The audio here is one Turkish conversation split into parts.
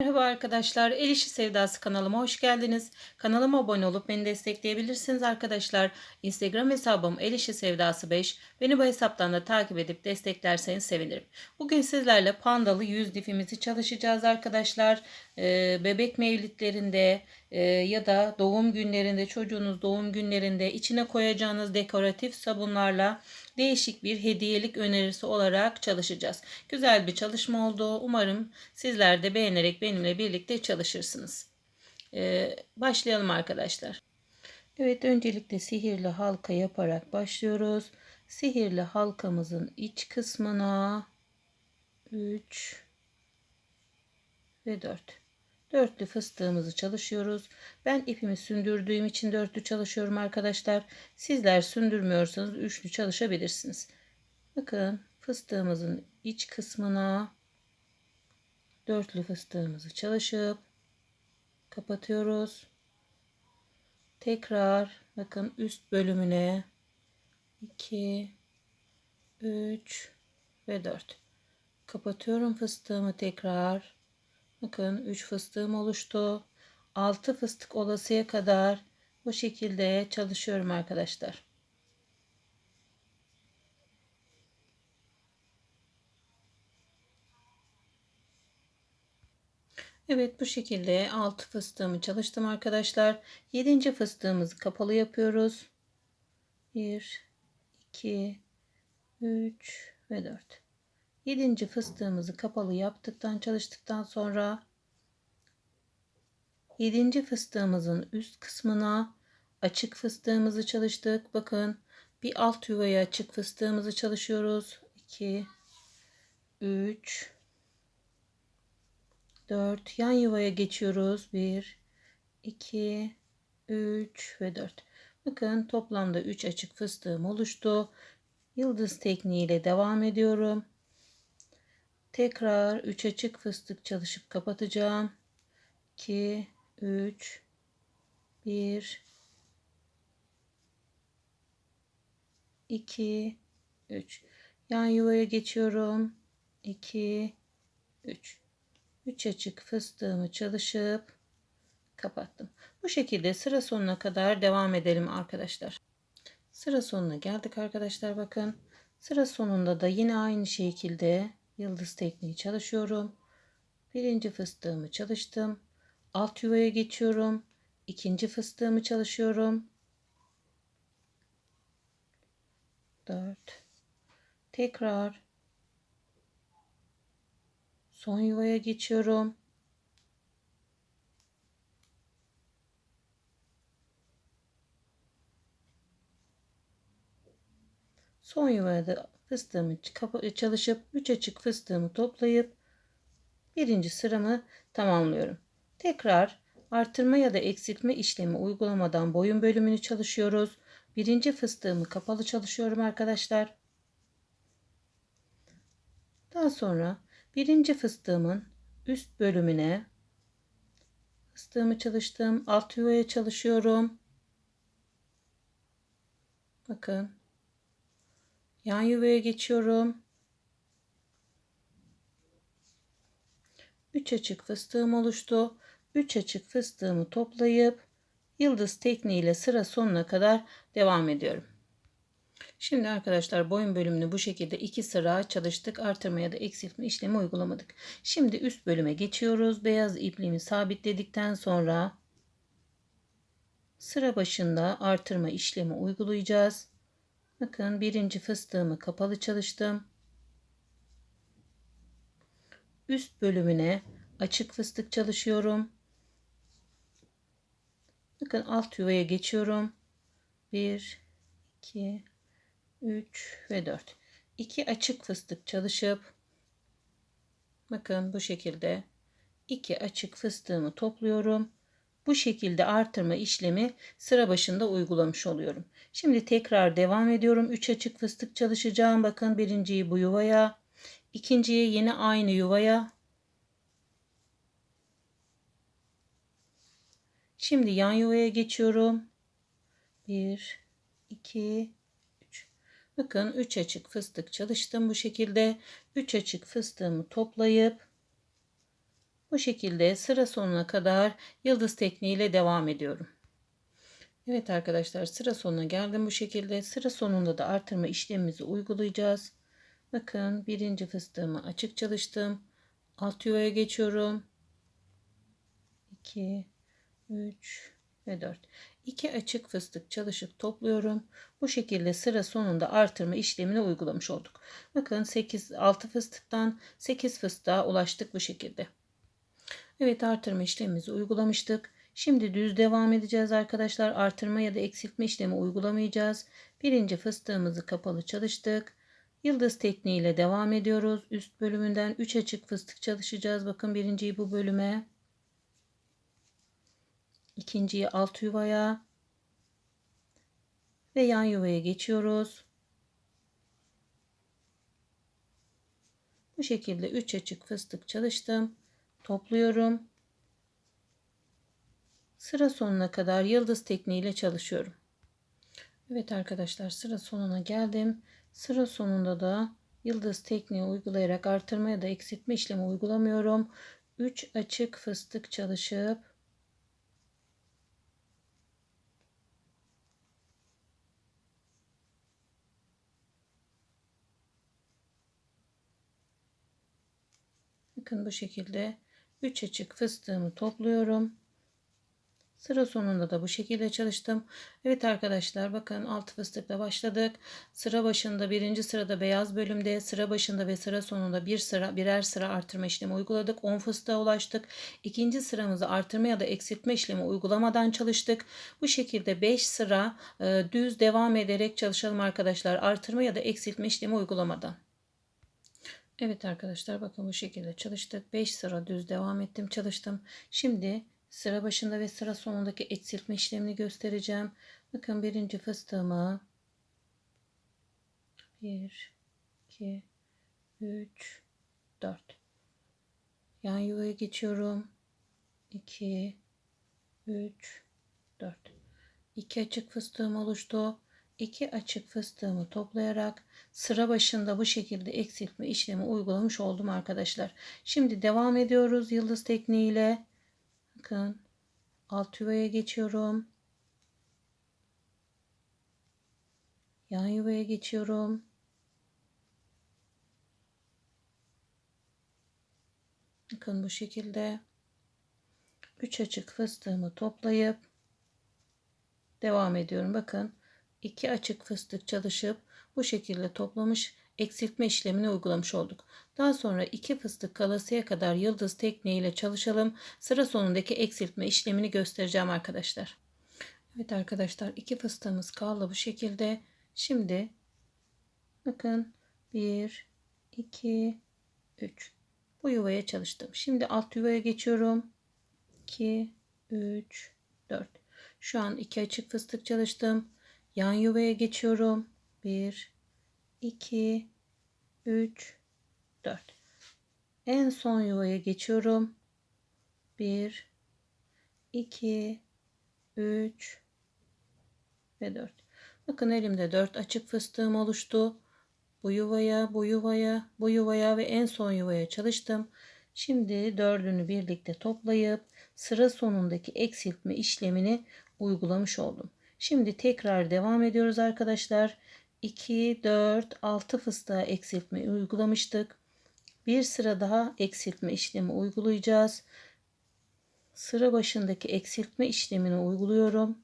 Merhaba arkadaşlar, El İşi Sevdası kanalıma hoş geldiniz. Kanalıma abone olup beni destekleyebilirsiniz arkadaşlar. Instagram hesabım El İşi Sevdası 5. Beni bu hesaptan da takip edip desteklerseniz sevinirim. Bugün sizlerle pandalı yüz difimizi çalışacağız arkadaşlar. Ee, bebek mevlitlerinde e, ya da doğum günlerinde, çocuğunuz doğum günlerinde içine koyacağınız dekoratif sabunlarla değişik bir hediyelik önerisi olarak çalışacağız. Güzel bir çalışma oldu. Umarım sizler de beğenerek benimle birlikte çalışırsınız. Ee, başlayalım arkadaşlar. Evet öncelikle sihirli halka yaparak başlıyoruz. Sihirli halkamızın iç kısmına 3 ve 4. Dörtlü fıstığımızı çalışıyoruz. Ben ipimi sündürdüğüm için dörtlü çalışıyorum arkadaşlar. Sizler sündürmüyorsanız üçlü çalışabilirsiniz. Bakın fıstığımızın iç kısmına dörtlü fıstığımızı çalışıp kapatıyoruz. Tekrar bakın üst bölümüne 2 3 ve 4 kapatıyorum fıstığımı tekrar bakın 3 fıstığım oluştu 6 fıstık olasıya kadar bu şekilde çalışıyorum arkadaşlar Evet bu şekilde 6 fıstığımı çalıştım arkadaşlar. 7. fıstığımızı kapalı yapıyoruz. 1 2 3 ve 4. 7. fıstığımızı kapalı yaptıktan çalıştıktan sonra 7. fıstığımızın üst kısmına açık fıstığımızı çalıştık. Bakın bir alt yuvaya açık fıstığımızı çalışıyoruz. 2 3 4 yan yuvaya geçiyoruz. 1 2 3 ve 4. Bakın toplamda 3 açık fıstığım oluştu. Yıldız tekniğiyle devam ediyorum. Tekrar 3 açık fıstık çalışıp kapatacağım. 2 3 1 2 3 yan yuvaya geçiyorum. 2 3 3 açık fıstığımı çalışıp kapattım. Bu şekilde sıra sonuna kadar devam edelim arkadaşlar. Sıra sonuna geldik arkadaşlar bakın. Sıra sonunda da yine aynı şekilde yıldız tekniği çalışıyorum. Birinci fıstığımı çalıştım. Alt yuvaya geçiyorum. İkinci fıstığımı çalışıyorum. 4 tekrar son yuvaya geçiyorum. Son yuvaya da fıstığımı çalışıp 3 açık fıstığımı toplayıp birinci sıramı tamamlıyorum. Tekrar artırma ya da eksiltme işlemi uygulamadan boyun bölümünü çalışıyoruz. Birinci fıstığımı kapalı çalışıyorum arkadaşlar. Daha sonra birinci fıstığımın üst bölümüne fıstığımı çalıştım. Alt yuvaya çalışıyorum. Bakın. Yan yuvaya geçiyorum. 3 açık fıstığım oluştu. 3 açık fıstığımı toplayıp yıldız tekniğiyle sıra sonuna kadar devam ediyorum. Şimdi arkadaşlar boyun bölümünü bu şekilde iki sıra çalıştık. Artırma ya da eksiltme işlemi uygulamadık. Şimdi üst bölüme geçiyoruz. Beyaz ipliğimi sabitledikten sonra sıra başında artırma işlemi uygulayacağız. Bakın birinci fıstığımı kapalı çalıştım. Üst bölümüne açık fıstık çalışıyorum. Bakın alt yuvaya geçiyorum. 1 2 3 ve 4. 2 açık fıstık çalışıp bakın bu şekilde 2 açık fıstığımı topluyorum. Bu şekilde artırma işlemi sıra başında uygulamış oluyorum. Şimdi tekrar devam ediyorum. 3 açık fıstık çalışacağım. Bakın birinciyi bu yuvaya, ikinciyi yine aynı yuvaya. Şimdi yan yuvaya geçiyorum. 1 2 3. Bakın 3 açık fıstık çalıştım bu şekilde. 3 açık fıstığımı toplayıp Bu şekilde sıra sonuna kadar yıldız tekniğiyle devam ediyorum. Evet arkadaşlar sıra sonuna geldim bu şekilde. Sıra sonunda da artırma işlemimizi uygulayacağız. Bakın birinci fıstığımı açık çalıştım. Alt yuvaya geçiyorum. 2, 3 ve 4. 2 açık fıstık çalışıp topluyorum. Bu şekilde sıra sonunda artırma işlemini uygulamış olduk. Bakın 8 6 fıstıktan 8 fıstığa ulaştık bu şekilde. Evet artırma işlemimizi uygulamıştık. Şimdi düz devam edeceğiz arkadaşlar. Artırma ya da eksiltme işlemi uygulamayacağız. Birinci fıstığımızı kapalı çalıştık. Yıldız tekniğiyle devam ediyoruz. Üst bölümünden 3 açık fıstık çalışacağız. Bakın birinciyi bu bölüme. ikinciyi alt yuvaya ve yan yuvaya geçiyoruz. Bu şekilde 3 açık fıstık çalıştım. Topluyorum. Sıra sonuna kadar yıldız tekniğiyle çalışıyorum. Evet arkadaşlar sıra sonuna geldim. Sıra sonunda da yıldız tekniği uygulayarak artırma ya da eksiltme işlemi uygulamıyorum. 3 açık fıstık çalışıp Bakın bu şekilde 3 açık fıstığımı topluyorum. Sıra sonunda da bu şekilde çalıştım. Evet arkadaşlar bakın alt fıstıkla başladık. Sıra başında birinci sırada beyaz bölümde sıra başında ve sıra sonunda bir sıra birer sıra artırma işlemi uyguladık. 10 fıstığa ulaştık. İkinci sıramızı artırma ya da eksiltme işlemi uygulamadan çalıştık. Bu şekilde 5 sıra e, düz devam ederek çalışalım arkadaşlar. Artırma ya da eksiltme işlemi uygulamadan. Evet arkadaşlar bakın bu şekilde çalıştık. 5 sıra düz devam ettim çalıştım. Şimdi sıra başında ve sıra sonundaki eksiltme işlemini göstereceğim. Bakın birinci fıstığımı 1 2 3 4 yan yuvaya geçiyorum. 2 3 4 2 açık fıstığım oluştu. 2 açık fıstığımı toplayarak sıra başında bu şekilde eksiltme işlemi uygulamış oldum arkadaşlar. Şimdi devam ediyoruz yıldız tekniğiyle. Bakın alt yuvaya geçiyorum. Yan yuvaya geçiyorum. Bakın bu şekilde 3 açık fıstığımı toplayıp devam ediyorum. Bakın 2 açık fıstık çalışıp bu şekilde toplamış eksiltme işlemini uygulamış olduk. Daha sonra 2 fıstık kalasıya kadar yıldız tekniğiyle çalışalım. Sıra sonundaki eksiltme işlemini göstereceğim arkadaşlar. Evet arkadaşlar 2 fıstığımız kaldı bu şekilde. Şimdi bakın 1 2 3 bu yuvaya çalıştım. Şimdi alt yuvaya geçiyorum. 2 3 4 şu an 2 açık fıstık çalıştım. Yan yuvaya geçiyorum. 1, 2, 3, 4. En son yuvaya geçiyorum. 1, 2, 3 ve 4. Bakın elimde 4 açık fıstığım oluştu. Bu yuvaya, bu yuvaya, bu yuvaya ve en son yuvaya çalıştım. Şimdi dördünü birlikte toplayıp sıra sonundaki eksiltme işlemini uygulamış oldum. Şimdi tekrar devam ediyoruz arkadaşlar. 2, 4, 6 fıstığa eksiltme uygulamıştık. Bir sıra daha eksiltme işlemi uygulayacağız. Sıra başındaki eksiltme işlemini uyguluyorum.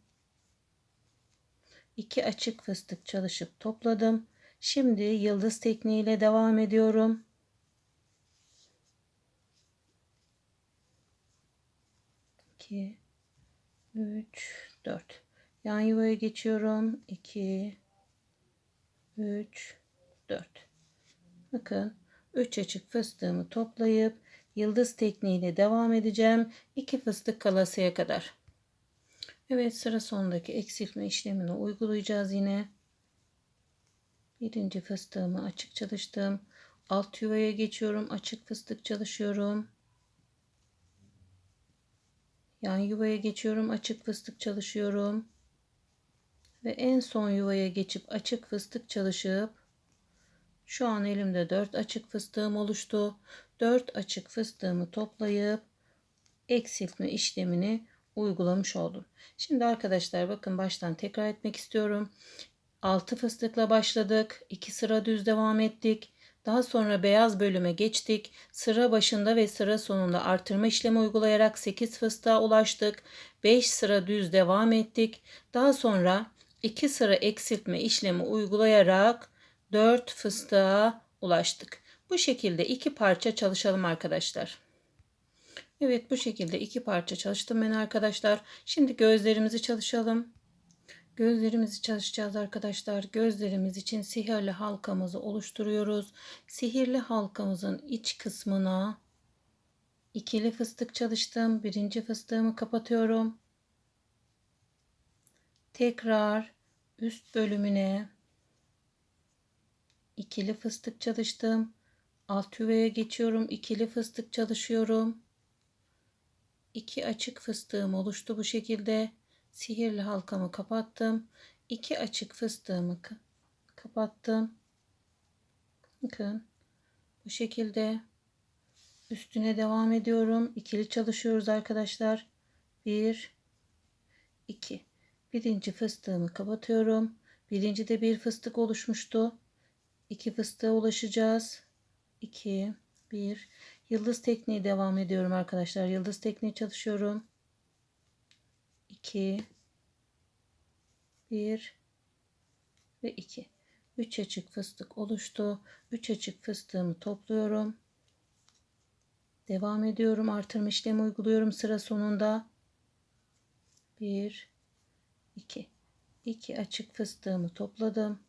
2 açık fıstık çalışıp topladım. Şimdi yıldız tekniğiyle devam ediyorum. İki, üç, dört. Yan yuvaya geçiyorum. 2 3 4 Bakın 3 açık fıstığımı toplayıp yıldız tekniğiyle devam edeceğim. 2 fıstık kalasıya kadar. Evet sıra sonundaki eksiltme işlemini uygulayacağız yine. Birinci fıstığımı açık çalıştım. Alt yuvaya geçiyorum. Açık fıstık çalışıyorum. Yan yuvaya geçiyorum. Açık fıstık çalışıyorum ve en son yuvaya geçip açık fıstık çalışıp şu an elimde 4 açık fıstığım oluştu. 4 açık fıstığımı toplayıp eksiltme işlemini uygulamış oldum. Şimdi arkadaşlar bakın baştan tekrar etmek istiyorum. 6 fıstıkla başladık. 2 sıra düz devam ettik. Daha sonra beyaz bölüme geçtik. Sıra başında ve sıra sonunda artırma işlemi uygulayarak 8 fıstığa ulaştık. 5 sıra düz devam ettik. Daha sonra 2 sıra eksiltme işlemi uygulayarak 4 fıstığa ulaştık. Bu şekilde iki parça çalışalım arkadaşlar. Evet bu şekilde iki parça çalıştım ben arkadaşlar. Şimdi gözlerimizi çalışalım. Gözlerimizi çalışacağız arkadaşlar. Gözlerimiz için sihirli halkamızı oluşturuyoruz. Sihirli halkamızın iç kısmına ikili fıstık çalıştım. Birinci fıstığımı kapatıyorum. Tekrar üst bölümüne ikili fıstık çalıştım. Alt yuvaya geçiyorum. ikili fıstık çalışıyorum. İki açık fıstığım oluştu bu şekilde sihirli halkamı kapattım. İki açık fıstığımı kapattım. Bakın bu şekilde üstüne devam ediyorum. İkili çalışıyoruz arkadaşlar. Bir, iki. Birinci fıstığımı kapatıyorum. Birinci de bir fıstık oluşmuştu. İki fıstığa ulaşacağız. İki, bir. Yıldız tekniği devam ediyorum arkadaşlar. Yıldız tekniği çalışıyorum. 2 1 ve 2 3 açık fıstık oluştu 3 açık fıstığımı topluyorum devam ediyorum artırma işlemi uyguluyorum sıra sonunda 1 2 2 açık fıstığımı topladım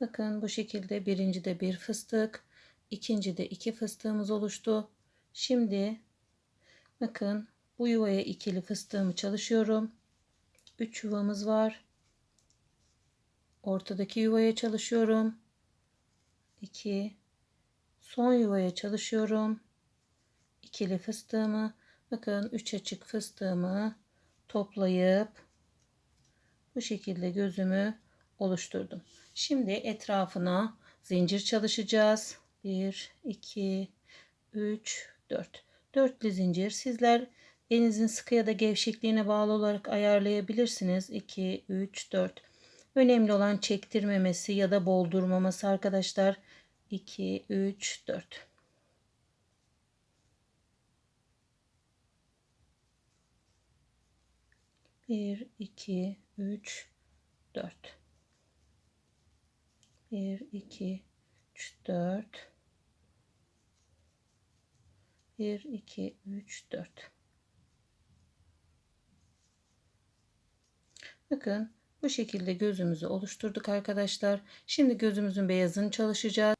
bakın bu şekilde birinci de bir fıstık ikinci de iki fıstığımız oluştu şimdi bakın bu yuvaya ikili fıstığımı çalışıyorum. 3 yuvamız var. Ortadaki yuvaya çalışıyorum. 2 son yuvaya çalışıyorum. İkili fıstığımı bakın 3 açık fıstığımı toplayıp bu şekilde gözümü oluşturdum. Şimdi etrafına zincir çalışacağız. 1 2 3 4 dörtlü zincir sizler Elinizin sıkı ya da gevşekliğine bağlı olarak ayarlayabilirsiniz. 2, 3, 4. Önemli olan çektirmemesi ya da boldurmaması arkadaşlar. 2, 3, 4. Bir, iki, üç, dört. Bir, iki, üç, dört. Bir, iki, üç, dört. Bakın bu şekilde gözümüzü oluşturduk arkadaşlar. Şimdi gözümüzün beyazını çalışacağız.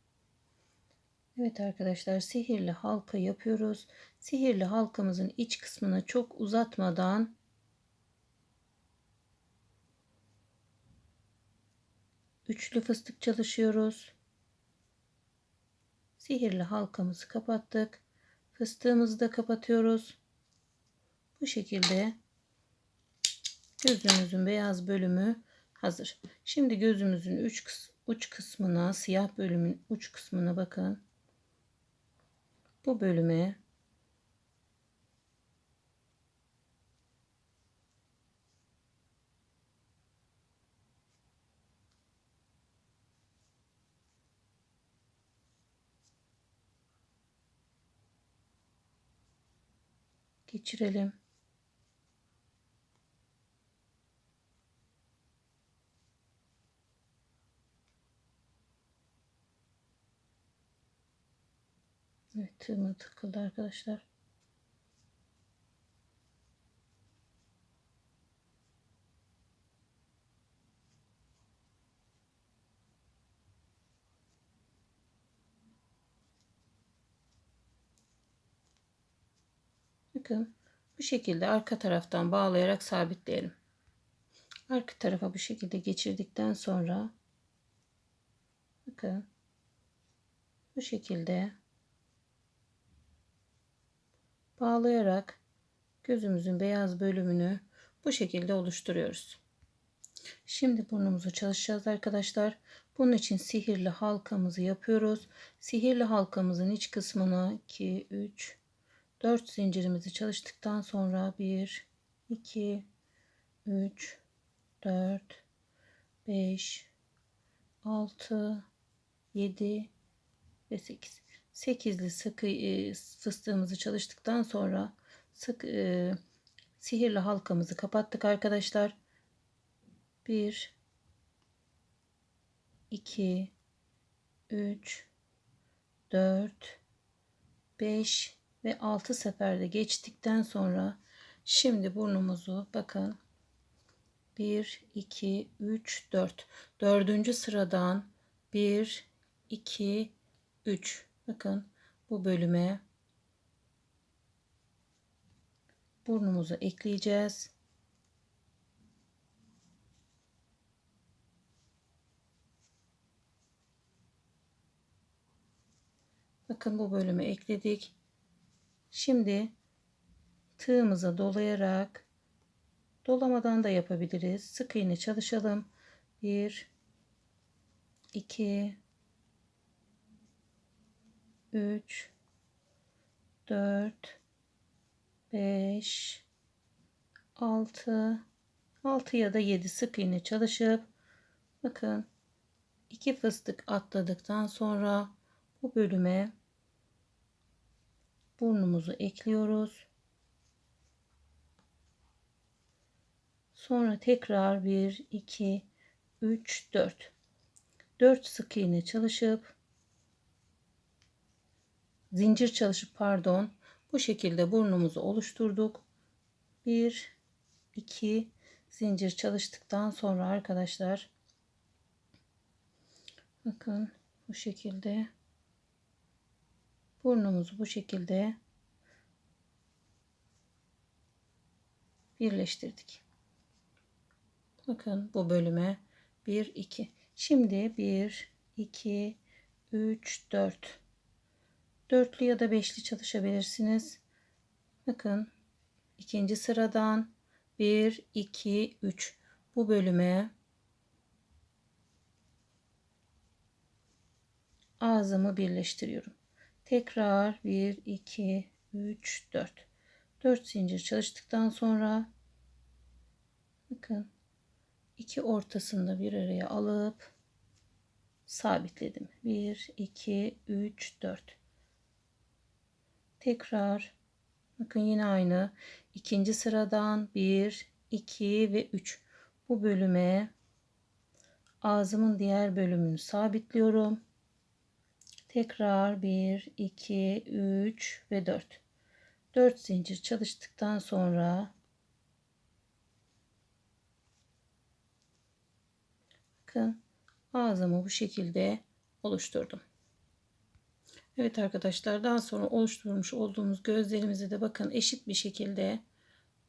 Evet arkadaşlar sihirli halka yapıyoruz. Sihirli halkamızın iç kısmını çok uzatmadan üçlü fıstık çalışıyoruz. Sihirli halkamızı kapattık. Fıstığımızı da kapatıyoruz. Bu şekilde Gözümüzün beyaz bölümü hazır. Şimdi gözümüzün uç, uç kısmına, siyah bölümün uç kısmına bakın. Bu bölüme geçirelim. Evet tığıma takıldı arkadaşlar. Bakın bu şekilde arka taraftan bağlayarak sabitleyelim. Arka tarafa bu şekilde geçirdikten sonra bakın bu şekilde bağlayarak gözümüzün beyaz bölümünü bu şekilde oluşturuyoruz. Şimdi burnumuzu çalışacağız arkadaşlar. Bunun için sihirli halkamızı yapıyoruz. Sihirli halkamızın iç kısmına 2, 3, 4 zincirimizi çalıştıktan sonra 1 2 3 4 5 6 7 ve 8 8'li sıkı e, fıstığımızı çalıştıktan sonra sık e, sihirli halkamızı kapattık arkadaşlar. 1 2 3 4 5 ve 6 seferde geçtikten sonra şimdi burnumuzu bakın. 1 2 3 4 dördüncü sıradan 1 2 3 bakın bu bölüme burnumuzu ekleyeceğiz. Bakın bu bölümü ekledik. Şimdi tığımıza dolayarak dolamadan da yapabiliriz. Sık iğne çalışalım. 1 2 3 4 5 6 6 ya da 7 sık iğne çalışıp bakın iki fıstık atladıktan sonra bu bölüme burnumuzu ekliyoruz. Sonra tekrar 1 2 3 4 4 sık iğne çalışıp zincir çalışıp pardon bu şekilde burnumuzu oluşturduk. 1 2 zincir çalıştıktan sonra arkadaşlar bakın bu şekilde burnumuzu bu şekilde birleştirdik. Bakın bu bölüme 1 2. Şimdi 1 2 3 4 dörtlü ya da beşli çalışabilirsiniz. Bakın ikinci sıradan 1 2 3 bu bölüme ağzımı birleştiriyorum. Tekrar 1 2 3 4 4 zincir çalıştıktan sonra bakın iki ortasında bir araya alıp sabitledim. 1 2 3 4 tekrar bakın yine aynı. İkinci sıradan 1 2 ve 3 bu bölüme ağzımın diğer bölümünü sabitliyorum Tekrar 1, 2, 3 ve 4. 4 zincir çalıştıktan sonra bakın ağzımı bu şekilde oluşturdum. Evet arkadaşlar daha sonra oluşturmuş olduğumuz gözlerimizi de bakın eşit bir şekilde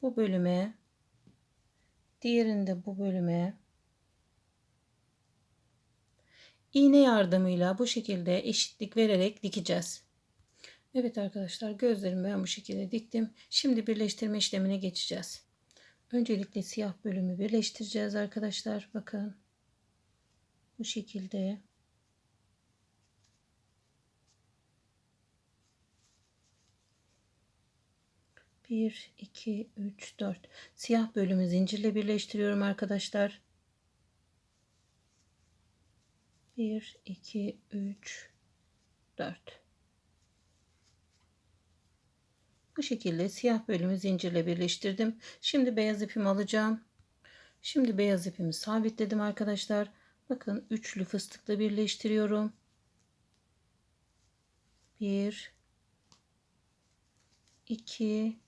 bu bölüme diğerinde bu bölüme iğne yardımıyla bu şekilde eşitlik vererek dikeceğiz. Evet arkadaşlar gözlerimi ben bu şekilde diktim. Şimdi birleştirme işlemine geçeceğiz. Öncelikle siyah bölümü birleştireceğiz arkadaşlar. Bakın. Bu şekilde. Bir, iki, üç, dört. Siyah bölümü zincirle birleştiriyorum arkadaşlar. 1, 2, 3, 4. Bu şekilde siyah bölümü zincirle birleştirdim. Şimdi beyaz ipimi alacağım. Şimdi beyaz ipimi sabitledim arkadaşlar. Bakın üçlü fıstıkla birleştiriyorum. 1 2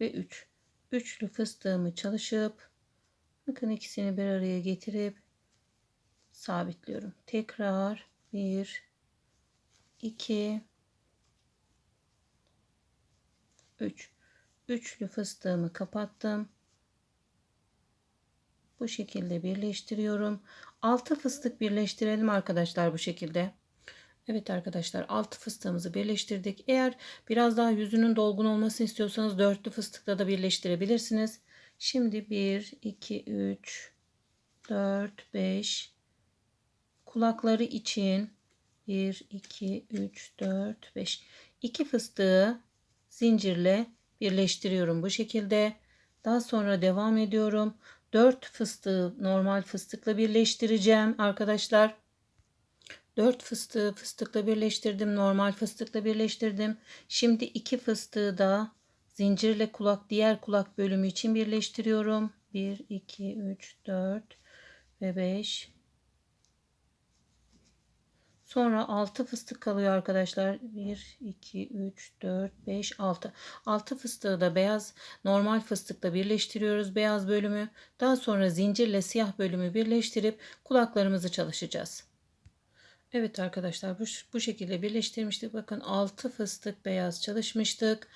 ve 3. Üçlü fıstığımı çalışıp bakın ikisini bir araya getirip sabitliyorum. Tekrar 1 2 3 üçlü fıstığımı kapattım. Bu şekilde birleştiriyorum. 6 fıstık birleştirelim arkadaşlar bu şekilde. Evet arkadaşlar 6 fıstığımızı birleştirdik. Eğer biraz daha yüzünün dolgun olmasını istiyorsanız dörtlü fıstıkla da birleştirebilirsiniz. Şimdi 1 2 3 4 5 kulakları için 1 2 3 4 5 İki fıstığı zincirle birleştiriyorum bu şekilde. Daha sonra devam ediyorum. 4 fıstığı normal fıstıkla birleştireceğim arkadaşlar. 4 fıstığı fıstıkla birleştirdim. Normal fıstıkla birleştirdim. Şimdi 2 fıstığı da zincirle kulak diğer kulak bölümü için birleştiriyorum. 1, 2, 3, 4 ve 5. Sonra 6 fıstık kalıyor arkadaşlar. 1, 2, 3, 4, 5, 6. 6 fıstığı da beyaz normal fıstıkla birleştiriyoruz. Beyaz bölümü. Daha sonra zincirle siyah bölümü birleştirip kulaklarımızı çalışacağız. Evet arkadaşlar bu, bu şekilde birleştirmiştik. Bakın 6 fıstık beyaz çalışmıştık.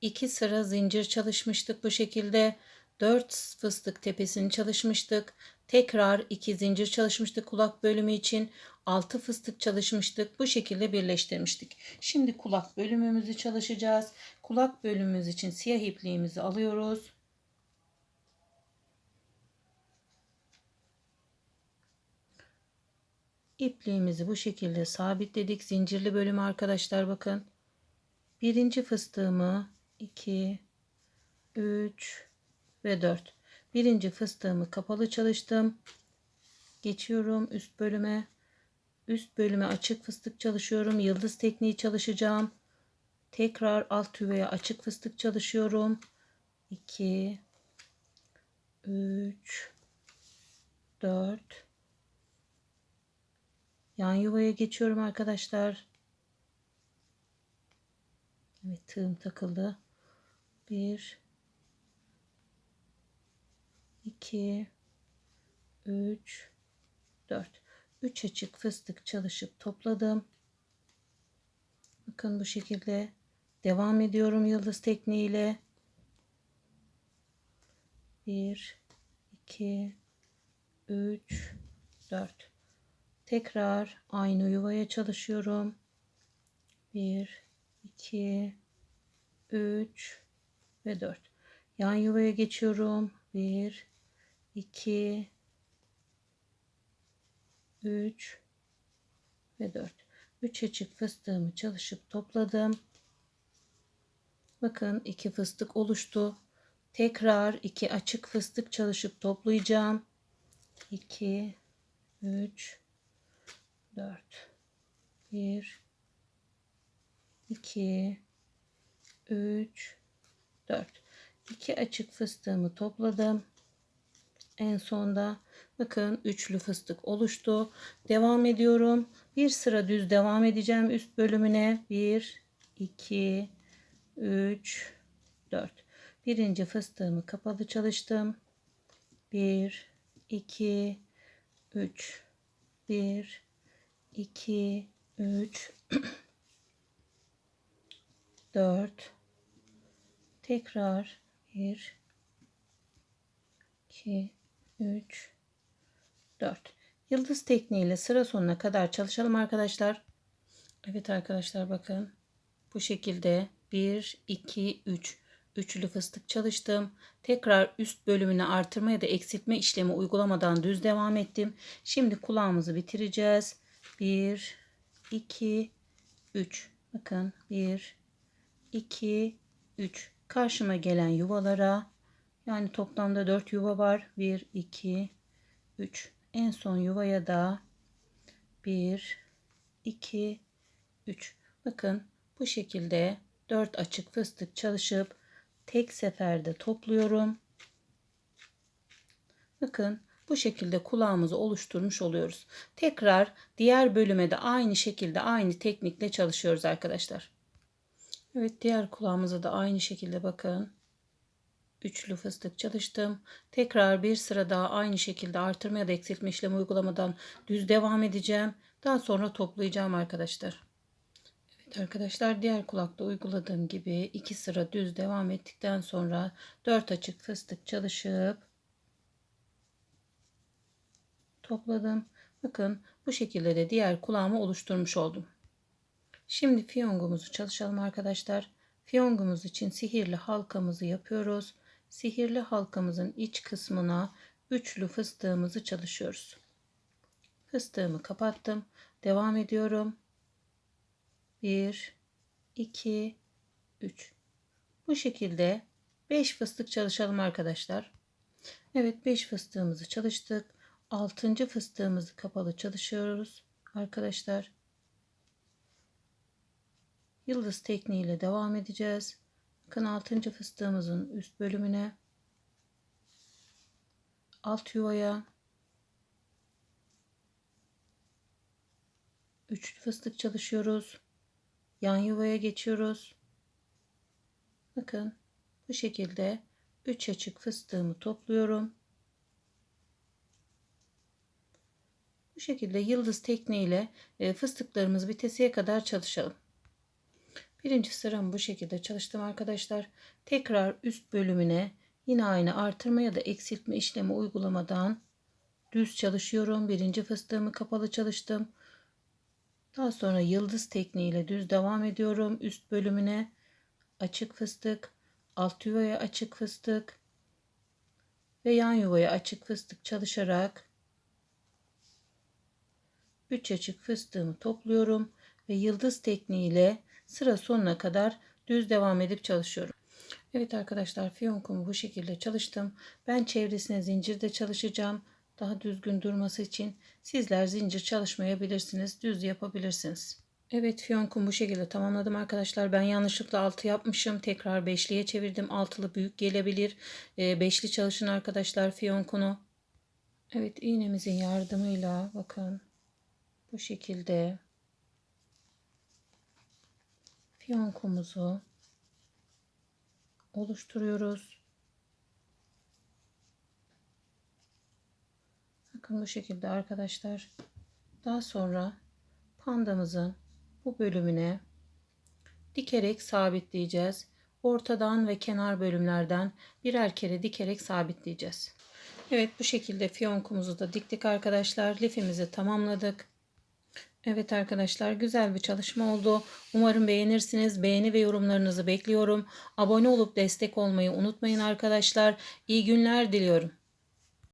2 sıra zincir çalışmıştık bu şekilde. 4 fıstık tepesini çalışmıştık. Tekrar 2 zincir çalışmıştık kulak bölümü için. 6 fıstık çalışmıştık. Bu şekilde birleştirmiştik. Şimdi kulak bölümümüzü çalışacağız. Kulak bölümümüz için siyah ipliğimizi alıyoruz. İpliğimizi bu şekilde sabitledik. Zincirli bölüm arkadaşlar bakın. Birinci fıstığımı 2, 3 ve 4. Birinci fıstığımı kapalı çalıştım. Geçiyorum üst bölüme. Üst bölüme açık fıstık çalışıyorum. Yıldız tekniği çalışacağım. Tekrar alt yuvaya açık fıstık çalışıyorum. 2 3 4 Yan yuvaya geçiyorum arkadaşlar. Evet tığım takıldı. 1 2 3 4 3 açık fıstık çalışıp topladım. Bakın bu şekilde devam ediyorum yıldız tekniğiyle. 1 2 3 4 Tekrar aynı yuvaya çalışıyorum. 1 2 3 ve 4 yan yuvaya geçiyorum 1 2 3 ve 4 3 açık fıstığımı çalışıp topladım. Bakın 2 fıstık oluştu. Tekrar 2 açık fıstık çalışıp toplayacağım. 2 3 4 1 2 3 4 2 açık fıstığımı topladım en sonda bakın üçlü fıstık oluştu. Devam ediyorum. Bir sıra düz devam edeceğim üst bölümüne. 1 2 3 4 birinci fıstığımı kapalı çalıştım. 1 2 3 1 2 3 4 tekrar 1 2 3 4 yıldız tekniğiyle sıra sonuna kadar çalışalım arkadaşlar. Evet arkadaşlar bakın. Bu şekilde 1 2 3 üçlü fıstık çalıştım. Tekrar üst bölümüne artırma ya da eksiltme işlemi uygulamadan düz devam ettim. Şimdi kulağımızı bitireceğiz. 1 2 3 bakın 1 2 3 karşıma gelen yuvalara yani toplamda 4 yuva var 1 2 3 en son yuvaya da 1 2 3 bakın bu şekilde 4 açık fıstık çalışıp tek seferde topluyorum bakın bu şekilde kulağımızı oluşturmuş oluyoruz. Tekrar diğer bölüme de aynı şekilde aynı teknikle çalışıyoruz arkadaşlar. Evet diğer kulağımıza da aynı şekilde bakın. Üçlü fıstık çalıştım. Tekrar bir sıra daha aynı şekilde artırma ya da eksiltme işlemi uygulamadan düz devam edeceğim. Daha sonra toplayacağım arkadaşlar. Evet arkadaşlar diğer kulakta uyguladığım gibi iki sıra düz devam ettikten sonra dört açık fıstık çalışıp topladım. Bakın bu şekilde de diğer kulağımı oluşturmuş oldum. Şimdi fiyongumuzu çalışalım arkadaşlar. Fiyongumuz için sihirli halkamızı yapıyoruz. Sihirli halkamızın iç kısmına üçlü fıstığımızı çalışıyoruz. Fıstığımı kapattım. Devam ediyorum. 1 2, 3. Bu şekilde 5 fıstık çalışalım arkadaşlar. Evet 5 fıstığımızı çalıştık. 6. fıstığımızı kapalı çalışıyoruz arkadaşlar. Yıldız tekniğiyle devam edeceğiz. Bakın 6. fıstığımızın üst bölümüne alt yuvaya üçlü fıstık çalışıyoruz. Yan yuvaya geçiyoruz. Bakın bu şekilde 3 açık fıstığımı topluyorum. Bu şekilde yıldız tekniğiyle e, fıstıklarımız bitesiye kadar çalışalım. Birinci sıramı bu şekilde çalıştım arkadaşlar. Tekrar üst bölümüne yine aynı artırma ya da eksiltme işlemi uygulamadan düz çalışıyorum. Birinci fıstığımı kapalı çalıştım. Daha sonra yıldız tekniğiyle düz devam ediyorum. Üst bölümüne açık fıstık, alt yuvaya açık fıstık ve yan yuvaya açık fıstık çalışarak 3 açık fıstığımı topluyorum ve yıldız tekniğiyle sıra sonuna kadar düz devam edip çalışıyorum. Evet arkadaşlar fiyonkumu bu şekilde çalıştım. Ben çevresine zincirde çalışacağım. Daha düzgün durması için sizler zincir çalışmayabilirsiniz. Düz yapabilirsiniz. Evet fiyonkumu bu şekilde tamamladım arkadaşlar. Ben yanlışlıkla 6 yapmışım. Tekrar beşliye çevirdim. Altılı büyük gelebilir. E, beşli çalışın arkadaşlar fiyonkunu. Evet iğnemizin yardımıyla bakın bu şekilde fiyonkumuzu oluşturuyoruz. Bakın bu şekilde arkadaşlar. Daha sonra pandamızın bu bölümüne dikerek sabitleyeceğiz. Ortadan ve kenar bölümlerden birer kere dikerek sabitleyeceğiz. Evet bu şekilde fiyonkumuzu da diktik arkadaşlar. Lifimizi tamamladık. Evet arkadaşlar güzel bir çalışma oldu. Umarım beğenirsiniz. Beğeni ve yorumlarınızı bekliyorum. Abone olup destek olmayı unutmayın arkadaşlar. İyi günler diliyorum.